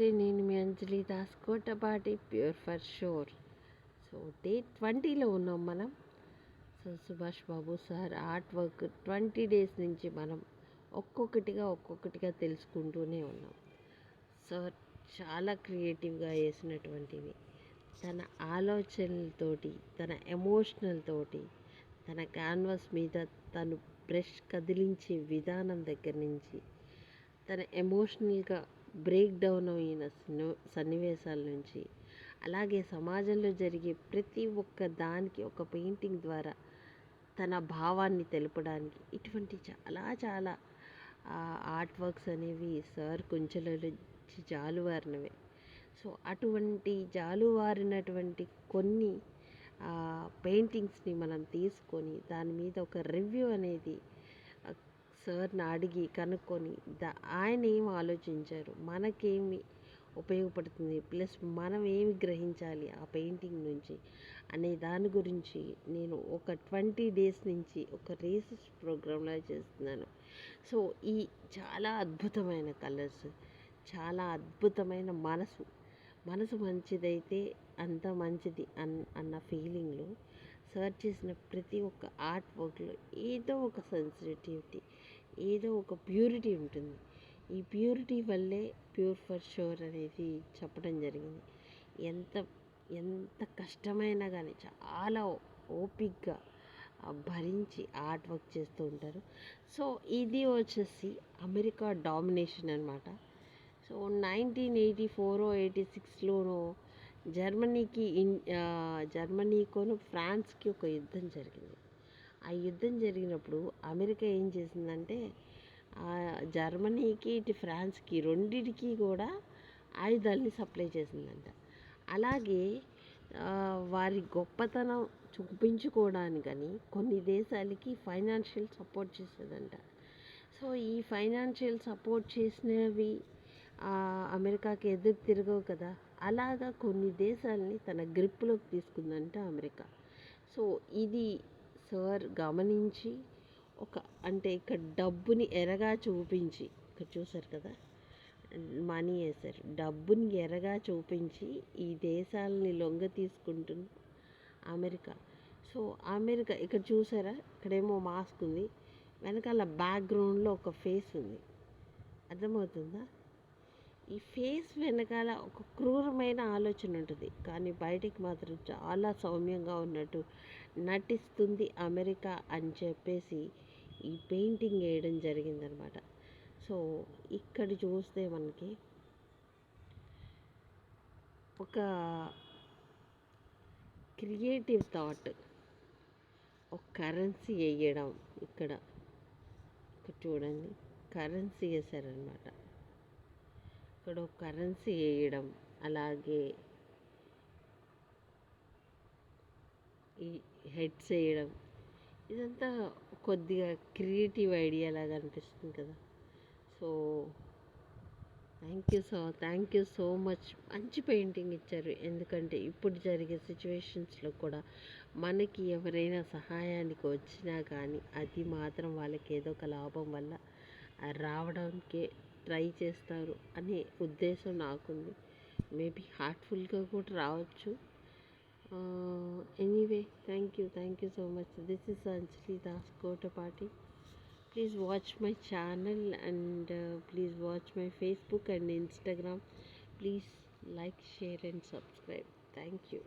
నమస్తే నేను మీ Anjali Das Kotapati pure for sure. So day ట్వంటీలో ఉన్నాం మనం. So Subhash Babu sir art work twenty days నుంచి మనం ఒక్కొక్కటిగా ఒక్కొక్కటిగా తెలుసుకుంటూనే ఉన్నాం. సార్ చాలా క్రియేటివ్గా వేసినటువంటివి తన ఆలోచనలతోటి తన ఎమోషనల్ తోటి తన క్యాన్వాస్ మీద తను బ్రష్ కదిలించే విధానం దగ్గర నుంచి తన ఎమోషనల్గా బ్రేక్ డౌన్ అయిన సన్నివేశాల నుంచి. అలాగే సమాజంలో జరిగే ప్రతి ఒక్క దానికి ఒక పెయింటింగ్ ద్వారా తన భావాన్ని తెలపడానికి ఇటువంటి చాలా చాలా ఆర్ట్ వర్క్స్ అనేవి సార్ కొంచెంలో జాలువారినవే. సో అటువంటి జాలువారినటువంటి కొన్ని పెయింటింగ్స్ని మనం తీసుకొని దాని మీద ఒక రివ్యూ అనేది సార్ని అడిగి కనుక్కొని దా ఆయన ఏం ఆలోచించారు? మనకేమి ఉపయోగపడుతుంది? ప్లస్ మనం ఏమి గ్రహించాలి ఆ పెయింటింగ్ నుంచి? అనే దాని గురించి నేను ఒక ట్వంటీ డేస్ నుంచి ఒక రీసెర్చ్ ప్రోగ్రాంలో చేస్తున్నాను. సో ఈ చాలా అద్భుతమైన కలర్స్ చాలా అద్భుతమైన మనసు. మనసు మంచిదైతే అంత మంచిది అన్ అన్న ఫీలింగ్లో సర్చ్ చేసిన ప్రతి ఒక్క ఆర్ట్ వర్క్లో ఏదో ఒక సెన్సిటివిటీ ఏదో ఒక ప్యూరిటీ ఉంటుంది. ఈ ప్యూరిటీ వల్లే ప్యూర్ ఫర్ షోర్ అనేది చెప్పడం జరిగింది. ఎంత ఎంత కష్టమైనా కానీ చాలా ఓపిక్గా భరించి ఆర్ట్ వర్క్ చేస్తూ ఉంటారు. సో ఇది వచ్చేసి అమెరికా డామినేషన్ అనమాట so nineteen eighty four eighty సిక్స్లోనో జర్మనీకి ఇన్ జర్మనీకోను ఫ్రాన్స్కి ఒక యుద్ధం జరిగింది. ఆ యుద్ధం జరిగినప్పుడు అమెరికా ఏం చేసిందంటే జర్మనీకి ఇటు ఫ్రాన్స్కి రెండింటికి కూడా ఆయుధాలని సప్లై చేసిందంట. అలాగే వారి గొప్పతనం చూపించుకోవడానికని కొన్ని దేశాలకి ఫైనాన్షియల్ సపోర్ట్ చేసేదంట. సో ఈ ఫైనాన్షియల్ సపోర్ట్ చేసినవి అమెరికాకి ఎదురు తిరగవు కదా. అలాగా కొన్ని దేశాలని తన గ్రిప్లోకి తీసుకుందంట అమెరికా. సో ఇది సార్ గమనించి ఒక అంటే ఇక్కడ డబ్బుని ఎరగా చూపించి ఇక్కడ చూసారు కదా? మనీ వేశారు. డబ్బుని ఎరగా చూపించి ఈ దేశాలని లొంగ తీసుకుంటున్న అమెరికా. సో అమెరికా ఇక్కడ చూసారా? ఇక్కడేమో మాస్క్ ఉంది. వెనకాల బ్యాక్గ్రౌండ్లో ఒక ఫేస్ ఉంది. అర్థమవుతుందా? ఈ ఫేస్ వెనకాల ఒక క్రూరమైన ఆలోచన ఉంటుంది. కానీ బయటికి మాత్రం చాలా సౌమ్యంగా ఉన్నట్టు నటిస్తుంది అమెరికా అని చెప్పేసి ఈ పెయింటింగ్ వేయడం జరిగిందనమాట. సో ఇక్కడ చూస్తే మనకి ఒక క్రియేటివ్ థాట్ ఒక కరెన్సీ వేయడం ఇక్కడ. ఇక్కడ చూడండి కరెన్సీ వేసారనమాట ఇక్కడ ఒక కరెన్సీ వేయడం అలాగే ఈ హెడ్స్ వేయడం. ఇదంతా కొద్దిగా క్రియేటివ్ ఐడియా లాగా అనిపిస్తుంది కదా. So thank you so thank you so much. మంచి పెయింటింగ్ ఇచ్చారు. ఎందుకంటే ఇప్పుడు జరిగే సిచ్యువేషన్స్లో కూడా మనకి ఎవరైనా సహాయానికి వచ్చినా కానీ అది మాత్రం వాళ్ళకి ఏదో ఒక లాభం వల్ల రావడానికే ట్రై చేస్తారు అనే ఉద్దేశం నాకుంది. మేబీ హార్ట్ఫుల్గా కూడా రావచ్చు. Anyway thank you thank you so much. This is Anjali Das Kotapati please watch my channel and please watch my Facebook and Instagram please like share and subscribe thank you